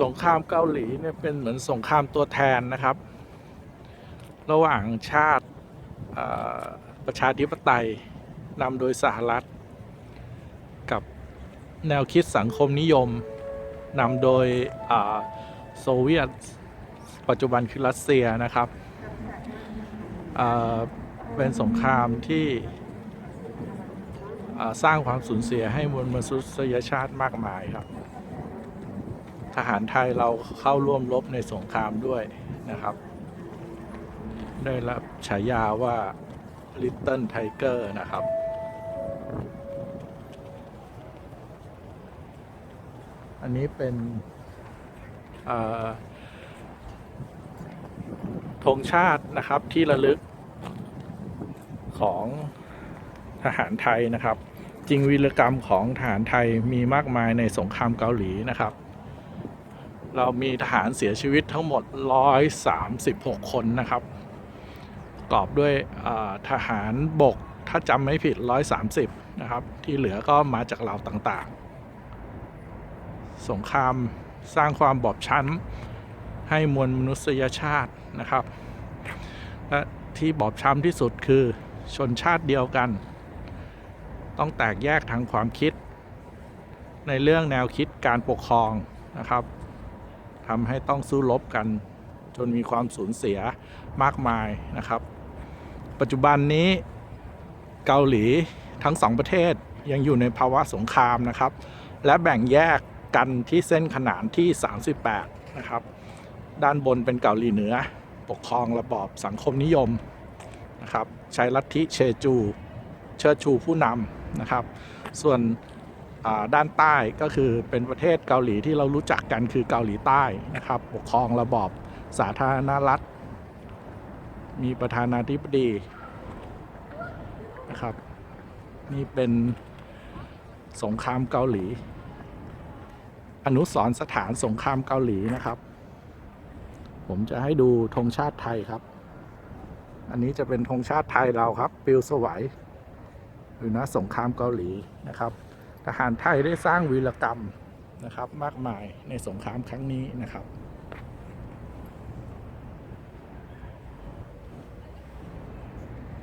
สงครามเกาหลีเนี่ยเป็นเหมือนสงครามตัวแทนนะครับ ระหว่างชาติประชาธิปไตยนำโดยสหรัฐ กับแนวคิดสังคมนิยมนำโดยโซเวียต ปัจจุบันคือรัสเซียนะครับเป็นสงครามที่สร้างความสูญเสียให้มวลมนุษยชาติมากมายครับ ทหารไทยเราเข้าร่วมรบในสงครามด้วยนะครับ ได้รับฉายาว่า Little Tiger นะครับ อันนี้เป็นธงชาตินะครับที่ระลึกของทหารไทยนะครับ จริงวีรกรรมของทหารไทยมีมากมายในสงครามเกาหลีนะครับ เรามีทหารเสียชีวิตทั้งหมด 136 คนนะครับประกอบด้วยทหารบกถ้าจำไม่ผิด 130 นะครับ ที่เหลือก็มาจากเหล่าต่างๆ สงครามสร้างความบอบช้ำให้มวลมนุษยชาตินะครับ และที่บอบช้ำที่สุดคือชนชาติเดียวกัน ต้องแตกแยกทางความคิด ในเรื่องแนวคิดการปกครองนะครับ ทำให้ต้องสู้รบกัน จนมีความสูญเสียมากมายนะครับ ปัจจุบันนี้เกาหลีทั้งสองประเทศยังอยู่ในภาวะสงครามนะครับ และแบ่งแยกกันที่เส้นขนานที่ 38 นะครับ ด้านบนเป็นเกาหลีเหนือ ปกครองระบอบสังคมนิยมนะครับ ใช้ลัทธิเชจู เชิดชูผู้นำนะครับ ส่วน ด้านใต้ก็คือเป็นประเทศเกาหลีที่เรารู้จักกันคือเกาหลีใต้นะครับปกครองระบอบสาธารณรัฐ มีประธานาธิบดีนะครับ นี่เป็นสงครามเกาหลี อนุสรสถานสงครามเกาหลีนะครับ ผมจะให้ดูธงชาติไทยครับ อันนี้จะเป็นธงชาติไทยเราครับ ปิวสวัยหรือนะสงครามเกาหลีนะครับ ทหารไทยได้สร้างวีรกรรมนะครับ มากมายในสงครามครั้งนี้นะครับ